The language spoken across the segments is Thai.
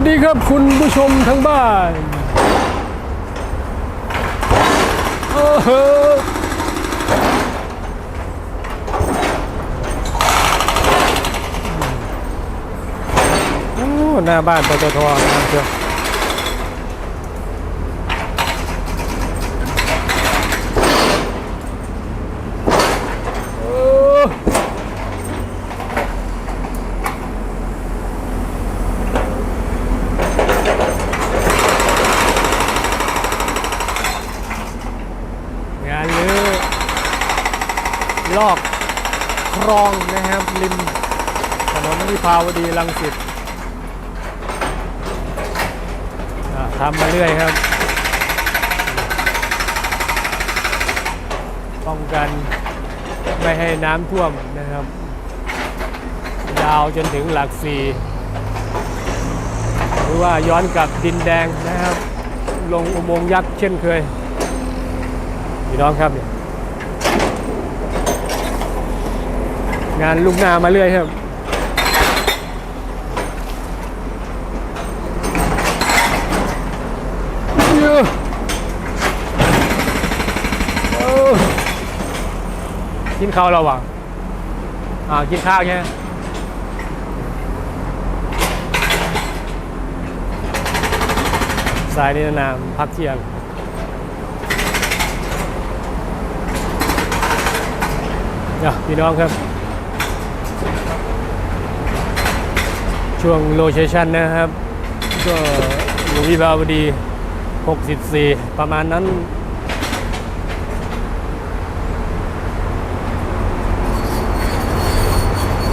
สวัสดีครับคุณผู้ชมทั้งบ้านโอ้โหโอ้หน้าบ้านปตทนะเชียวโอ้งานเลือ ลอกคลองนะครับริมถนนวิภาวดีรังสิตทำมาเรื่อยครับ ป้องกันไม่ให้น้ำท่วมนะครับ ยาวจนถึงหลักสี่หรือว่าย้อนกลับดินแดงนะครับ ลงอุโมงค์ยักษ์เช่นเคย พี่น้องครับเนี่ย งานลุกนามาเรื่อยครับยอะโอ้กินข้าวเราวะอ่า กินข้าวใช่ไหมสายนิรนามพักเที่ยงอะพี่น้องครับ ช่วงโลเคชันนะครับ ก็อยู่วิภาวดี 64 ประมาณนั้น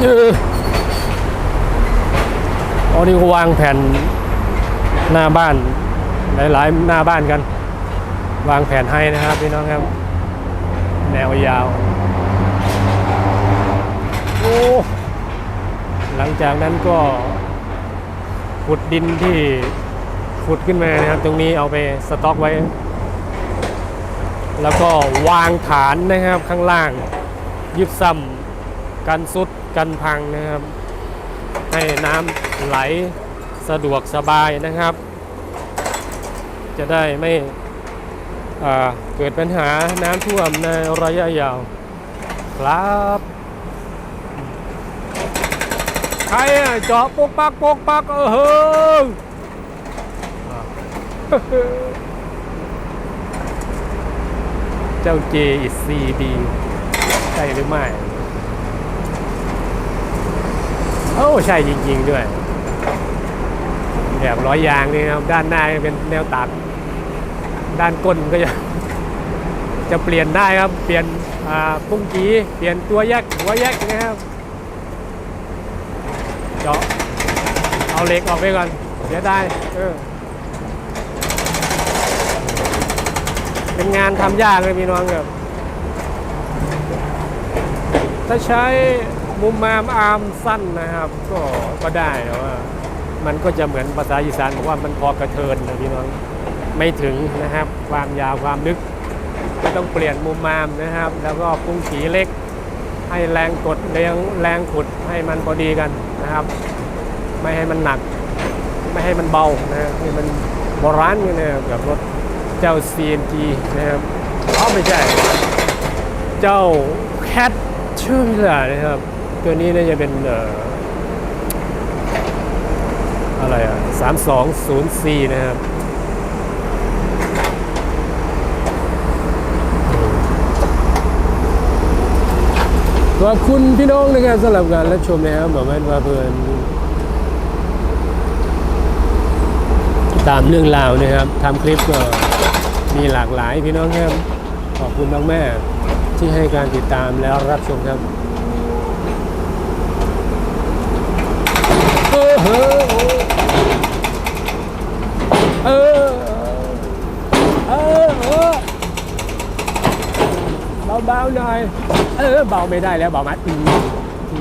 เอออ๋อนี่ก็วางแผ่นหน้าบ้าน หลายๆ หน้าบ้านกัน วางแผนให้นะครับพี่น้องครับ แนวยาว โอ้ หลังจากนั้นก็ขุดดินที่ขุดขึ้นมานะครับ ตรงนี้เอาไปสต็อกไว้ แล้วก็วางฐานนะครับข้างล่าง ยึดซ้ำกันซุดกันพังนะครับ ให้น้ำไหลสะดวกสบายนะครับ จะได้ไม่เกิดปัญหาน้ำท่วมในระยะยาวครับ ใครอะเจาะปกปักปกปักเออเฮ้ยเจ้า J is CD ใช่หรือไม่โอ้ใช่จริง ๆ ด้วย แบบร้อยยางนี่ครับ ด้านหน้าเป็นแนวตัด ด้านก้นก็จะจะเปลี่ยนได้ครับ เปลี่ยนอ่าปุ้งกีเปลี่ยนตัวแยกหัวแยกนะครับ เจาะเอาเหล็กออกไปก่อนเสียได้เออเป็นงานทำยากเลยพี่น้องครับถ้าใช้มุมมามอาร์มสั้นนะครับ ก็ก็ได้แต่ว่า มันก็จะเหมือนภาษาอีสานบอกว่ามันพอกระเทินนะพี่น้องไม่ถึงนะครับ ความยาวความลึกก็ต้องเปลี่ยนมุมมามนะครับ แล้วก็ปุ้งขีเล็ก ให้แรงกดแรงแรงขุดให้มันพอดีกัน นะครับ ไม่ให้มันหนัก ไม่ให้มันเบานะฮะให้มันโบราณกันนะครับกับรถเจ้า CNG นะครับอ๋อไม่ใช่ เจ้าแคทชื่ออะไรนะครับ ตัวนี้น่าจะเป็นเอ่ออะไรอะ3204นะครับ ขอบคุณพี่น้องนะครับสำหรับการรับชมนะครับบอกแม่นว่าเพื่อนตามเรื่องราวนะครับทำคลิปก็มีหลากหลายพี่น้องครับขอบคุณมากแม่ที่ให้การติดตามแล้วรับชมครับเออเออเออเออเออเบาๆหน่อย อเบาไม่ได้แล้วเบามัดอื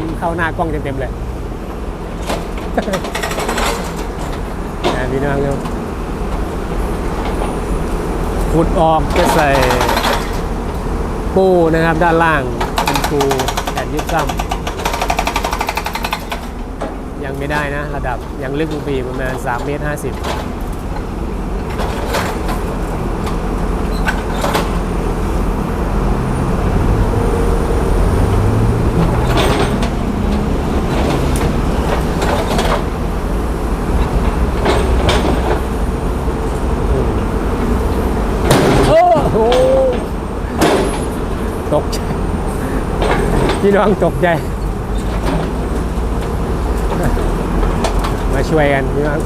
มเข้าหน้ากล้องเต็มๆเลยนะพี่น้องครับขุดออกจะใส่ปูนะครับด้านล่างเป็นปูแผ่นยึดซ้ำยังไม่ได้นะ ระดับยังลึกลงไปอีประมาณ3เมตร50 โอ้โห ตกใจ พี่น้องตกใจ มาช่วยกันพี่น้อง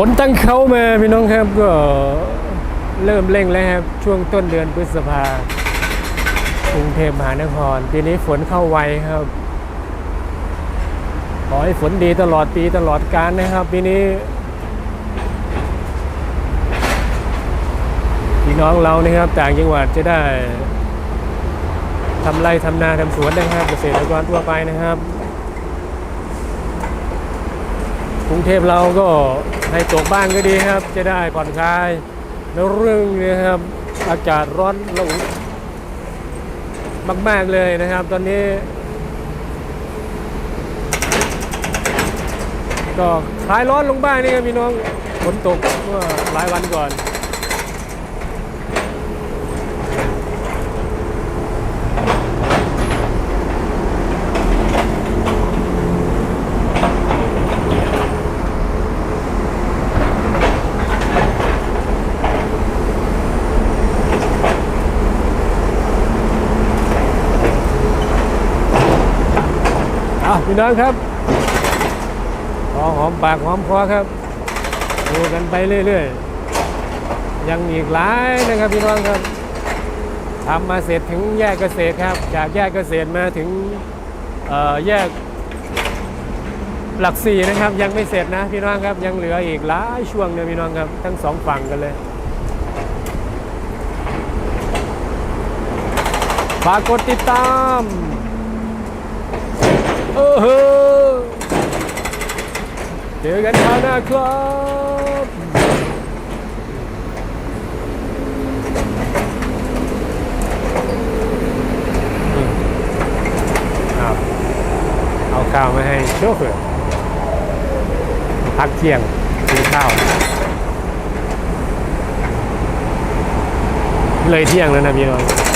ฝนตั้งเขามาพี่น้องครับก็เริ่มเร่งแล้วครับ ช่วงต้นเดือนพฤษภากรุงเทพมหานครปีนี้ฝนเข้าไวครับ ขอให้ฝนดีตลอดปีตลอดกาลนะครับปีนี้พี่น้องเรานะครับต่างจังหวัดจะได้ทำไรทำนาทำสวนนะครับเกษตรกรทั่วไปนะครับ กรุงเทพเราก็ให้ตกบ้างก็ดีครับ จะได้ผ่อนคลายแล้วเรื่องนี้ครับอากาศร้อนระอุมาก ๆ เลยนะครับ ตอนนี้ ก็คลายร้อนลงบ้างนี่ครับพี่น้องฝนตกเมื่อหลายวันก่อน พี่น้องครับพอหอมปากหอมคอครับ ดูกันไปเรื่อยๆ ยังอีกหลายนะครับพี่น้องครับทำมาเสร็จถึงแยกเกษตรครับ จากแยกเกษตรมาถึงแยกหลักสี่นะครับ ยังไม่เสร็จนะพี่น้องครับยังเหลืออีกหลายช่วงเนี่ยพี่น้องครับทั้งสองฝั่งกันเลยฝากกดติดตาม ออเฮ้อเจอกันคราวหน้าครับอืมครับเอาข้าวมาให้โชเฟอร์พักเที่ยงกินข้าว เลยเที่ยงแล้วนะพี่น้อง